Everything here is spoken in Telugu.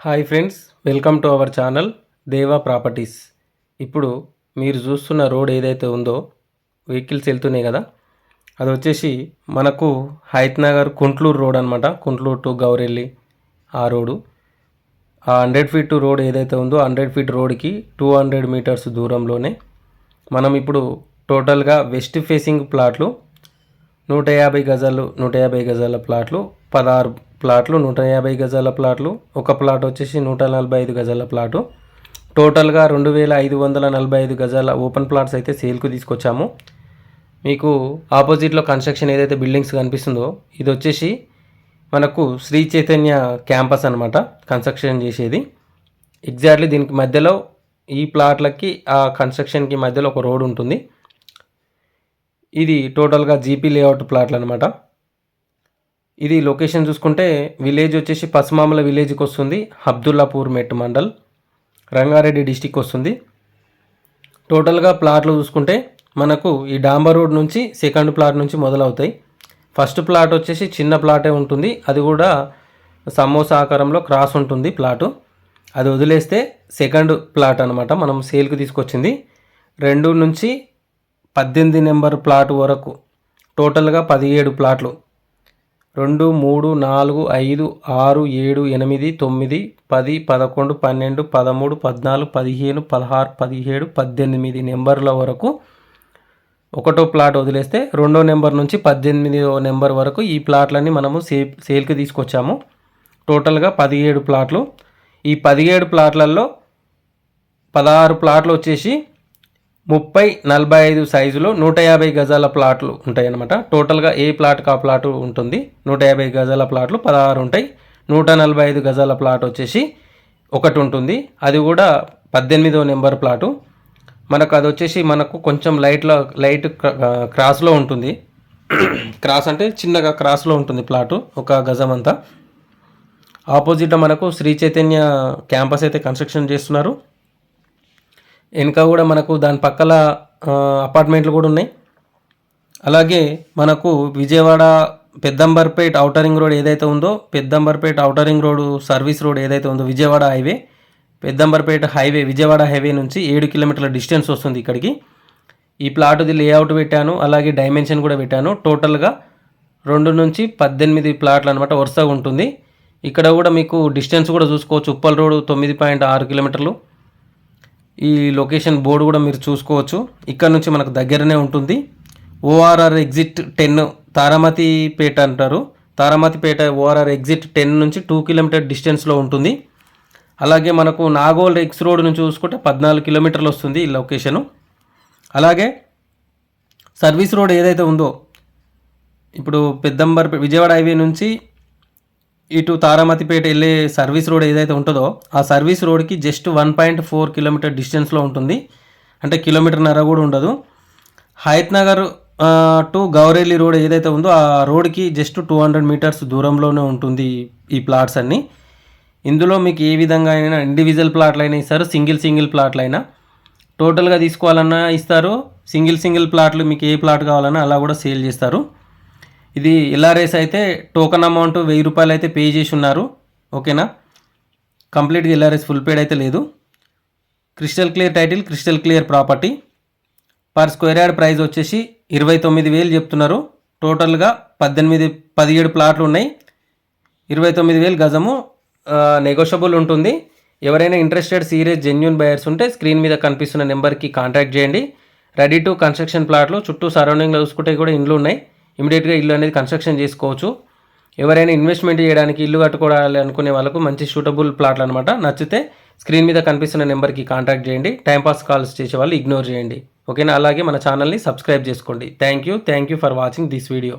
Hi friends welcome to our channel Deva properties. ఇప్పుడు మీరు చూస్తున్న రోడ్ ఏదైతే ఉందో వెహికల్స్ వెళ్తున్నాయి కదా అది వచ్చేసి మనకు హైత్ నగర్ కుంట్లూరు రోడ్ అనమాట కుంట్లూరు టు గౌరెల్లి ఆ రోడ్డు ఆ హండ్రెడ్ ఫీట్ రోడ్ ఏదైతే ఉందో హండ్రెడ్ ఫీట్ రోడ్కి టూ హండ్రెడ్ మీటర్స్ దూరంలోనే మనం ఇప్పుడు టోటల్గా వెస్ట్ ఫేసింగ్ ప్లాట్లు నూట యాభై గజాలు నూట యాభై గజాల ప్లాట్లు పదహారు ప్లాట్లు నూట యాభై గజాల ప్లాట్లు ఒక ప్లాట్ వచ్చేసి నూట నలభై ఐదు గజాల ప్లాటు. టోటల్గా రెండు వేల ఐదు వందల నలభై ఐదు గజాల ఓపెన్ ప్లాట్స్ అయితే సేల్కు తీసుకొచ్చాము. మీకు ఆపోజిట్లో కన్స్ట్రక్షన్ ఏదైతే బిల్డింగ్స్ కనిపిస్తుందో ఇది వచ్చేసి మనకు శ్రీ చైతన్య క్యాంపస్ అనమాట కన్స్ట్రక్షన్ చేసేది. ఎగ్జాక్ట్లీ దీనికి మధ్యలో ఈ ప్లాట్లకి ఆ కన్స్ట్రక్షన్కి మధ్యలో ఒక రోడ్ ఉంటుంది. ఇది టోటల్గా జీపీ లేఅవుట్ ప్లాట్లు అనమాట ఇది లొకేషన్ చూసుకుంటే విలేజ్ వచ్చేసి పసుమామల విలేజ్కి వస్తుంది. అబ్దుల్లాపూర్ మెట్ మండల్ రంగారెడ్డి డిస్టిక్ వస్తుంది. టోటల్గా ప్లాట్లు చూసుకుంటే మనకు ఈ డాంబర్ రోడ్ నుంచి సెకండ్ ప్లాట్ నుంచి మొదలవుతాయి. ఫస్ట్ ప్లాట్ వచ్చేసి చిన్న ప్లాటే ఉంటుంది. అది కూడా సమోసా ఆకారంలో క్రాస్ ఉంటుంది ప్లాటు అది వదిలేస్తే సెకండ్ ప్లాట్ అనమాట మనం సేల్కి తీసుకొచ్చింది. రెండు నుంచి పద్దెనిమిది నెంబర్ ప్లాట్ వరకు. టోటల్గా పదిహేడు ప్లాట్లు రెండు మూడు నాలుగు ఐదు ఆరు ఏడు ఎనిమిది తొమ్మిది పది పదకొండు పన్నెండు పదమూడు పద్నాలుగు పదిహేను పదహారు పదిహేడు పద్దెనిమిది నెంబర్ల వరకు ఒకటో ప్లాట్ వదిలేస్తే రెండో నెంబర్ నుంచి పద్దెనిమిదో నెంబర్ వరకు ఈ ప్లాట్లన్నీ మనము సే సేల్కి తీసుకొచ్చాము. టోటల్గా పదిహేడు ప్లాట్లు. ఈ పదిహేడు ప్లాట్లలో పదహారు ప్లాట్లు వచ్చేసి ముప్పై నలభై ఐదు సైజులో నూట యాభై గజాల ప్లాట్లు ఉంటాయి అన్నమాట టోటల్గా ఏ ప్లాట్కి ఆ ప్లాట్ ఉంటుంది? నూట యాభై గజాల ప్లాట్లు పదహారు ఉంటాయి. నూట నలభై ఐదు గజాల ప్లాట్ వచ్చేసి ఒకటి ఉంటుంది. అది కూడా పద్దెనిమిదో నెంబర్ ప్లాటు. మనకు అది వచ్చేసి మనకు కొంచెం లైట్లో లైట్ క్రాస్లో ఉంటుంది. క్రాస్ అంటే చిన్నగా క్రాస్లో ఉంటుంది ప్లాటు ఒక గజం అంతా. ఆపోజిట్ మనకు శ్రీ చైతన్య క్యాంపస్ అయితే కన్స్ట్రక్షన్ చేస్తున్నారు. వెనుక కూడా మనకు దాని పక్కల అపార్ట్మెంట్లు కూడా ఉన్నాయి. అలాగే మనకు విజయవాడ పెద్దంబర్పేట్ ఔటరింగ్ రోడ్ ఏదైతే ఉందో Peddamberpet outer ring road service road ఏదైతే ఉందో Vijayawada highway Peddamberpet highway Vijayawada highway నుంచి ఏడు కిలోమీటర్ల డిస్టెన్స్ వస్తుంది ఇక్కడికి. ఈ ప్లాట్ది లేఅవుట్ పెట్టాను అలాగే డైమెన్షన్ కూడా పెట్టాను. టోటల్గా రెండు నుంచి పద్దెనిమిది ప్లాట్లు అనమాట వరుసగా ఉంటుంది. ఇక్కడ కూడా మీకు డిస్టెన్స్ కూడా చూసుకోవచ్చు. ఉప్పల్ రోడ్ తొమ్మిది పాయింట్ ఆరు కిలోమీటర్లు ఈ లొకేషన్ బోర్డు కూడా మీరు చూసుకోవచ్చు. ఇక్కడ నుంచి మనకు దగ్గరనే ఉంటుంది. ఓఆర్ఆర్ ఎగ్జిట్ టెన్ తారామతిపేట అంటారు. తారామతిపేట ఓఆర్ఆర్ ఎగ్జిట్ టెన్ నుంచి టూ కిలోమీటర్ డిస్టెన్స్లో ఉంటుంది. అలాగే మనకు నాగోల్ ఎక్స్ రోడ్ నుంచి చూసుకుంటే పద్నాలుగు కిలోమీటర్లు వస్తుంది ఈ లొకేషను. అలాగే సర్వీస్ రోడ్ ఏదైతే ఉందో ఇప్పుడు పెద్దంబర్ విజయవాడ హైవే నుంచి ఇటు తారామతిపేట వెళ్ళే సర్వీస్ రోడ్ ఏదైతే ఉంటుందో ఆ సర్వీస్ రోడ్కి just one point four kilometre డిస్టెన్స్లో ఉంటుంది. అంటే కిలోమీటర్న్నర కూడా ఉండదు. హయత్ నగర్ టు గౌరెల్లి రోడ్ ఏదైతే ఉందో ఆ రోడ్కి జస్ట్ టూ హండ్రెడ్ మీటర్స్ దూరంలోనే ఉంటుంది ఈ ప్లాట్స్ అన్నీ. ఇందులో మీకు ఏ విధంగా అయినా ఇండివిజువల్ ప్లాట్లు అయినా ఇస్తారు సింగిల్ సింగిల్ ప్లాట్లు అయినా. టోటల్గా తీసుకోవాలన్నా ఇస్తారు సింగిల్ సింగిల్ ప్లాట్లు మీకు ఏ ప్లాట్ కావాలన్నా అలా కూడా సేల్ చేస్తారు. ఇది ఎల్ఆర్ఎస్ అయితే టోకన్ అమౌంట్ వెయ్యి రూపాయలు అయితే పే చేసి ఉన్నారు. ఓకేనా? కంప్లీట్గా ఎల్ఆర్ఎస్ ఫుల్ పేడ్ అయితే లేదు. Crystal clear title crystal clear property. Per square yard price వచ్చేసి ఇరవై తొమ్మిది వేలు చెప్తున్నారు. టోటల్గా పద్దెనిమిది పదిహేడు ప్లాట్లు ఉన్నాయి. ఇరవై తొమ్మిది వేలు గజము నెగోషియబుల్ ఉంటుంది. ఎవరైనా ఇంట్రెస్టెడ్ సీరియస్ జెన్యున్ బయర్స్ ఉంటే స్క్రీన్ మీద కనిపిస్తున్న నెంబర్కి కాంటాక్ట్ చేయండి. రెడీ టు కన్స్ట్రక్షన్ ప్లాట్లు చుట్టూ సరౌండింగ్లో చూసుకుంటే కూడా ఇండ్లు ఉన్నాయి. ఇమీడియట్గా ఇల్లు అనేది కన్స్ట్రక్షన్ చేసుకోవచ్చు. ఎవరైనా ఇన్వెస్ట్మెంట్ చేయడానికి ఇల్లు కట్టుకోవాలి అనుకునే వాళ్ళకు మంచి సూటబుల్ ప్లాట్లు అనమాట నచ్చితే స్క్రీన్ మీద కనిపిస్తున్న నెంబర్కి కాంటాక్ట్ చేయండి. టైంపాస్ కాల్స్ చేసే వాళ్ళు ఇగ్నోర్ చేయండి. ఓకేనా? అలాగే మన ఛానల్ని సబ్స్క్రైబ్ చేసుకోండి. Thank you thank you for watching this video.